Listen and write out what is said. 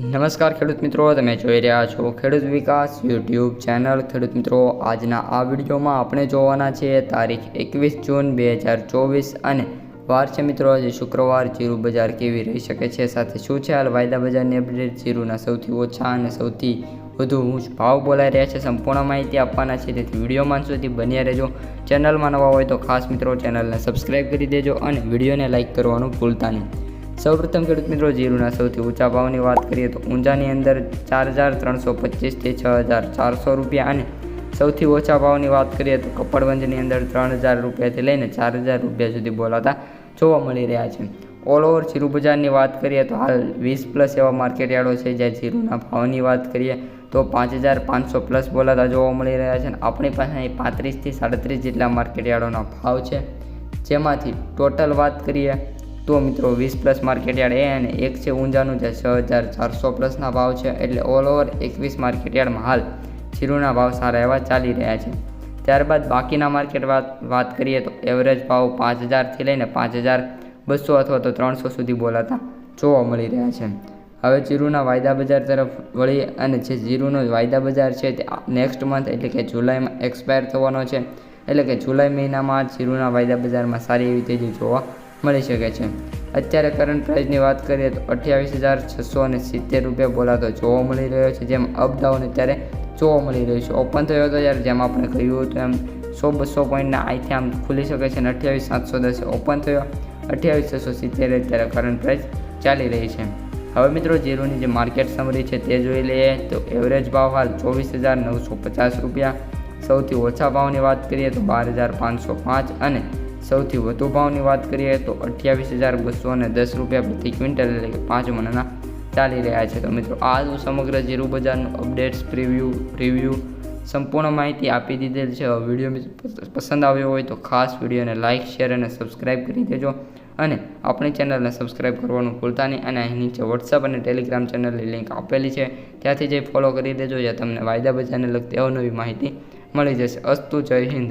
નમસ્કાર ખેડૂત મિત્રો, તમે જોઈ રહ્યા છો ખેડૂત વિકાસ યુટ્યુબ ચેનલ. ખેડૂત મિત્રો, આજના આ વિડીયોમાં આપણે જોવાના છીએ તારીખ એકવીસ જૂન બે હજાર ચોવીસ અને વાર છે મિત્રો, આજે શુક્રવાર જીરું બજાર કેવી રહી શકે છે, સાથે શું છે હાલ વાયદા બજારની અપડેટ? જીરુના સૌથી ઓછા અને સૌથી વધુ ઊંચ ભાવ બોલાઈ રહ્યા છે, સંપૂર્ણ માહિતી આપવાના છે, તેથી વિડીયોમાં સુધી બન્યા રહેજો. ચેનલમાં નવા હોય તો ખાસ મિત્રો, ચેનલને સબસ્ક્રાઈબ કરી દેજો અને વિડીયોને લાઇક કરવાનું ભૂલતા નહીં. સૌપ્રથમ ખેડૂત મિત્રો જીરુના સૌથી ઊંચા ભાવની વાત કરીએ તો ઊંચાની અંદર ચાર હજાર ત્રણસો પચીસથી છ હજાર ચારસો રૂપિયા અને સૌથી ઓછા ભાવની વાત કરીએ તો કપડવંજની અંદર ત્રણ હજાર રૂપિયાથી લઈને ચાર હજાર રૂપિયા સુધી બોલાતા જોવા મળી રહ્યા છે. ઓલ ઓવર જીરુ બજારની વાત કરીએ તો હાલ વીસ પ્લસ એવા માર્કેટ યાર્ડો છે જ્યાં જીરુના ભાવની વાત કરીએ તો પાંચ હજાર પાંચસો પ્લસ બોલાતા જોવા મળી રહ્યા છે અને આપણી પાસે અહીં પાંત્રીસથી સાડત્રીસ જેટલા માર્કેટ યાર્ડોના ભાવ છે. જેમાંથી ટોટલ વાત કરીએ તો મિત્રો, વીસ પ્લસ માર્કેટયાર્ડ એ અને એક છે ઊંઝાનું જે છ હજાર ચારસો પ્લસના ભાવ છે. એટલે ઓલ ઓવર એકવીસ માર્કેટયાર્ડમાં હાલ જીરુના ભાવ સારા એવા ચાલી રહ્યા છે. ત્યારબાદ બાકીના માર્કેટ વાત વાત કરીએ તો એવરેજ ભાવ પાંચ હજારથી લઈને પાંચ હજાર બસો અથવા તો ત્રણસો સુધી બોલાતા જોવા મળી રહ્યા છે. હવે જીરુના વાયદા બજાર તરફ વળી અને જે જીરુનો વાયદા બજાર છે તે નેક્સ્ટ મંથ એટલે કે જુલાઈમાં એક્સપાયર થવાનો છે. એટલે કે જુલાઈ મહિનામાં જીરુના વાયદા બજારમાં સારી એવી તેજી જોવા મળી શકે છે. અત્યારે કરંટ પ્રાઇસની વાત કરીએ તો અઠ્યાવીસ હજાર છસો અને સિત્તેર રૂપિયા બોલાતો જોવા મળી રહ્યો છે. જેમ અપડાઉન અત્યારે જોવા મળી રહ્યું છે. ઓપન થયો હતો જ્યારે જેમ આપણે કહ્યું હતું એમ સો, બસો પોઈન્ટના આઈથી આમ ખુલી શકે છે અને અઠ્યાવીસ સાતસો દસે ઓપન થયો. અઠ્યાવીસ છસો સિત્તેર અત્યારે કરંટ પ્રાઇસ ચાલી રહી છે. હવે મિત્રો જીરોની જે માર્કેટ સમરી છે તે જોઈ લઈએ. તો એવરેજ ભાવ હાલ ચોવીસ હજાર નવસો પચાસ રૂપિયા. સૌથી ઓછા ભાવની વાત કરીએ તો બાર હજાર પાંચસો પાંચ અને સૌથી વધુ ભાવની વાત કરીએ તો અઠ્યાવીસ હજાર બસો અને દસ રૂપિયા પ્રતિ ક્વિન્ટલ એટલે કે પાંચ મણના ચાલી રહ્યા છે. તો મિત્રો, આ હું સમગ્ર જીરું બજારનું અપડેટ્સ, પ્રિવ્યૂ, રિવ્યૂ સંપૂર્ણ માહિતી આપી દીધેલ છે. વીડિયો પસંદ આવ્યો હોય તો ખાસ વિડીયોને લાઇક શેર અને સબસ્ક્રાઈબ કરી દેજો. અને આપણી ચેનલને સબસ્ક્રાઈબ કરવાનું ભૂલતા નહીં અને અહીં નીચે વોટ્સઅપ અને ટેલિગ્રામ ચેનલની લિંક આપેલી છે. ત્યાંથી જઈ ફોલો કરી દેજો જ્યાં તમને વાયદા બજારને લગતી અવનવી માહિતી મળી જશે. અસ્તુ જય હિન્દ.